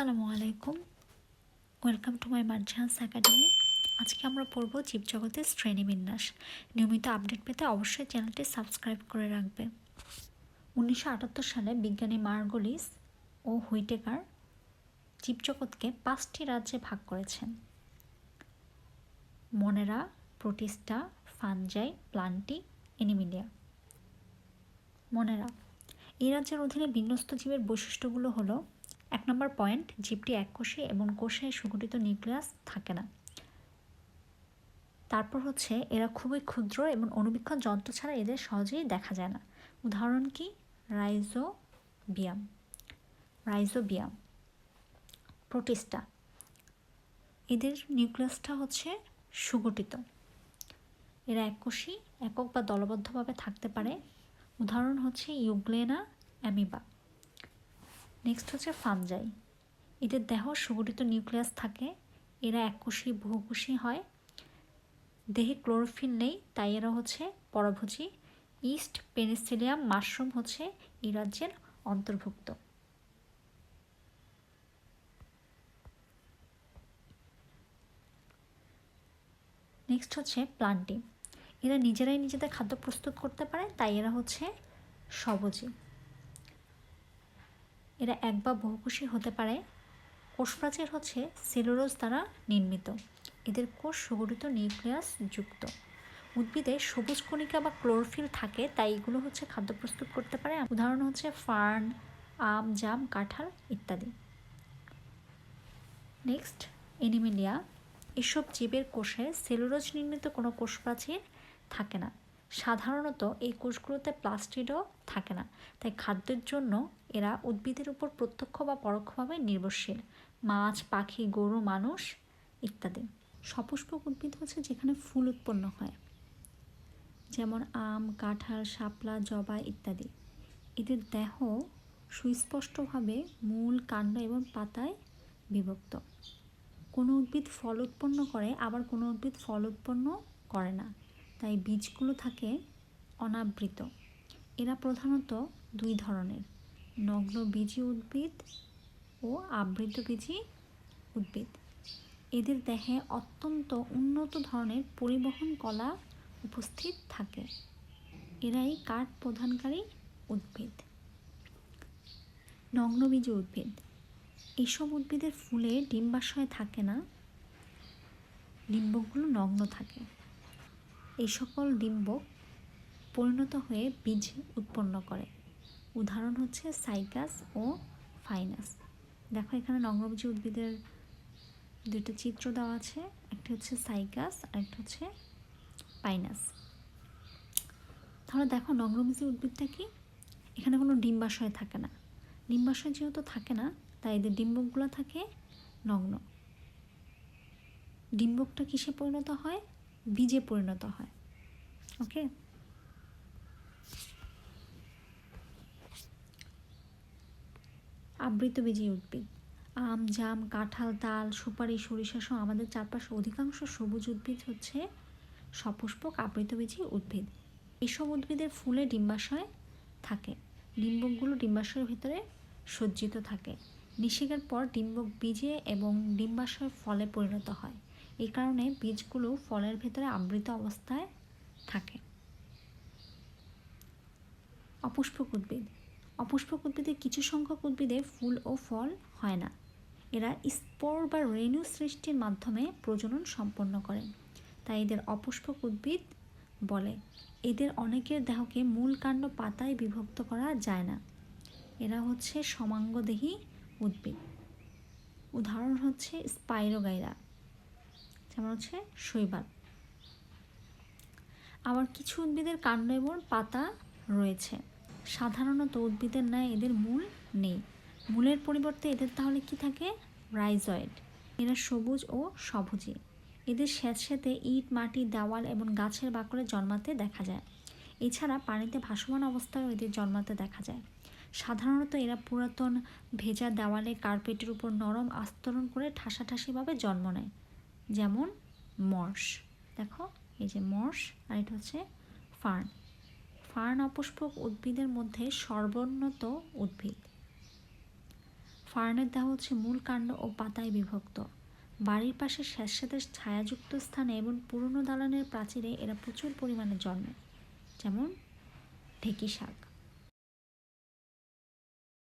আসসালামু আলাইকুম। Welcome to my Marjan's academy আজকে আমরা পড়ব জীবজগতের শ্রেণীবিন্যাস। নিয়মিত আপডেট পেতে অবশ্যই চ্যানেলটি সাবস্ক্রাইব করে রাখবে। উনিশশো আটাত্তর সালে বিজ্ঞানী মার্গলিস ও হুইটেকার জীবজগৎকে পাঁচটি রাজ্যে ভাগ করেছেন। Monera, Protista, fungi, Plantae, Animalia. Monera, এই রাজ্যের অধীনে বিন্যস্ত জীবের বৈশিষ্ট্যগুলো হলো এক নম্বর পয়েন্ট জীবটি এককোষী এবং কোষে সুগঠিত নিউক্লিয়াস থাকে না। তারপর হচ্ছে, এরা খুবই ক্ষুদ্র এবং অনুবীক্ষণ যন্ত্র ছাড়া এদের সহজেই দেখা যায় না। উদাহরণ কি? রাইজোবিয়াম। Rhizobium, protista. এদের নিউক্লিয়াসটা হচ্ছে সুগঠিত। এরা এককোষী একক বা দলবদ্ধভাবে থাকতে পারে। উদাহরণ হচ্ছে ইউগ্লেনা অ্যামিবা। নেক্সট হচ্ছে ফানজাই এদের দেহ সুগঠিত নিউক্লিয়াস থাকে, এরা এককোষী বহুকোষী হয়। দেহে ক্লোরোফিল নেই, তাই এরা হচ্ছে পরভোজী ইস্ট পেনিসিলিয়াম মাশরুম হচ্ছে এই রাজ্যের অন্তর্ভুক্ত। নেক্সট হচ্ছে প্লান্টি এরা নিজেরাই নিজেদের খাদ্য প্রস্তুত করতে পারে, তাই এরা হচ্ছে সবজি। এরা এক বা বহুকোষী হতে পারে। কোষপ্রাচীর হচ্ছে সেলুলোজ দ্বারা নির্মিত। এদের কোষ সুগঠিত নিউক্লিয়াস যুক্ত। উদ্ভিদে সবুজ কণিকা বা ক্লোরোফিল থাকে, তাই এগুলো হচ্ছে খাদ্য প্রস্তুত করতে পারে। উদাহরণ হচ্ছে ফার্ন, আম, জাম, কাঁঠাল ইত্যাদি। Next, animalia. এসব জীবের কোষে সেলুলোজ নির্মিত কোনো কোষপ্রাচীর থাকে না। সাধারণত এই কোষগুলোতে প্লাস্টিডও থাকে না, তাই খাদ্যের জন্য এরা উদ্ভিদের উপর প্রত্যক্ষ বা পরোক্ষভাবে নির্ভরশীল। মাছ, পাখি, গরু, মানুষ ইত্যাদি। সপুষ্পক উদ্ভিদ হচ্ছে যেখানে ফুল উৎপন্ন হয়। যেমন আম, কাঁঠাল, শাপলা, জবা ইত্যাদি। এদের দেহ সুস্পষ্টভাবে মূল কাণ্ড এবং পাতায় বিভক্ত। কোনো উদ্ভিদ ফল উৎপন্ন করে, আবার কোনো উদ্ভিদ ফল উৎপন্ন করে না। তাই বীজগুলো থাকে অনাবৃত। এরা প্রধানত দুই ধরনের। নগ্ন বীজি উদ্ভিদ ও আবৃত বীজি উদ্ভিদ। এদের দেহে অত্যন্ত উন্নত ধরনের পরিবহন কলা উপস্থিত থাকে। এরাই কাঠ প্রধানকারী উদ্ভিদ। নগ্নবীজি উদ্ভিদ। এইসব উদ্ভিদের ফুলে ডিম্বাশয় থাকে না ডিম্বকগুলো নগ্ন থাকে। এই সকল ডিম্বক পরিণত হয়ে বীজ উৎপন্ন করে। উদাহরণ হচ্ছে সাইকাস ও ফাইনাস। দেখো এখানে নগ্নবীজি উদ্ভিদের দুটো চিত্র দেওয়া আছে, একটা হচ্ছে সাইকাস আর একটা হচ্ছে পাইনাস। তাহলে দেখো নগ্নবীজি উদ্ভিদটা কি? এখানে কোনো ডিম্বাশয় থাকে না। ডিম্বাশয় যেহেতু থাকে না, তাই এদের ডিম্বকগুলো থাকে নগ্ন। ডিম্বকটা কিসে পরিণত হয়? বীজে পরিণত হয়। ওকে আবৃতবীজী উদ্ভিদ আম, জাম, কাঁঠাল, তাল, সুপারি, সরিষা সহ আমাদের চারপাশে অধিকাংশ সবুজ উদ্ভিদ হচ্ছে সপুষ্পক আবৃতবীজী উদ্ভিদ। এসব উদ্ভিদের ফুলে ডিম্বাশয় থাকে। ডিম্বকগুলো ডিম্বাশয়ের ভিতরে সজ্জিত থাকে। নিষেকের পর ডিম্বক বীজে এবং ডিম্বাশয় ফলে পরিণত হয়। এই কারণে বীজগুলো ফলের ভেতরে আবৃত অবস্থায় থাকে। অপুষ্পক উদ্ভিদ। অপুষ্পক উদ্ভিদের কিছু সংখ্যক উদ্ভিদে ফুল ও ফল হয় না। এরা স্পোর বা রেণু সৃষ্টির মাধ্যমে প্রজনন সম্পন্ন করে, তাই এদের অপুষ্পক উদ্ভিদ বলে। এদের অনেকের দেহকে মূল কাণ্ড পাতায় বিভক্ত করা যায় না। এরা হচ্ছে সমাঙ্গদেহী উদ্ভিদ। উদাহরণ হচ্ছে স্পাইরোগাইরা, যেমন হচ্ছে শৈবাল। আবার কিছু উদ্ভিদের কাণ্ড এবং পাতা রয়েছে। সাধারণত উদ্ভিদের ন্যায় এদের মূল নেই। মূলের পরিবর্তে এদের তাহলে কি থাকে? রাইজয়েড। এরা সবুজ ও সবুজে এদের স্যাঁতস্যাঁতে ইট, মাটি, দেওয়াল এবং গাছের বাকড়ে জন্মাতে দেখা যায়। এছাড়া পানিতে ভাসমান অবস্থায় এদের জন্মাতে দেখা যায়। সাধারণত এরা পুরাতন, ভেজা দেওয়ালে কার্পেটের উপর নরম আস্তরণ করে ঠাসাঠাসিভাবে জন্ম নেয়। যেমন মর্স দেখো, এই যে মর্স আর এটা হচ্ছে ফার্ন। ফার্ন অপুষ্পক উদ্ভিদের মধ্যে সর্বোন্নত উদ্ভিদ। ফার্নের দেহ হচ্ছে মূল কাণ্ড ও পাতায় বিভক্ত। বাড়ির পাশে স্যাঁতস্যাঁতে ছায়াযুক্ত স্থানে এবং পুরনো দালানের প্রাচীরে এরা প্রচুর পরিমাণে জন্মে, যেমন ঢেঁকি শাক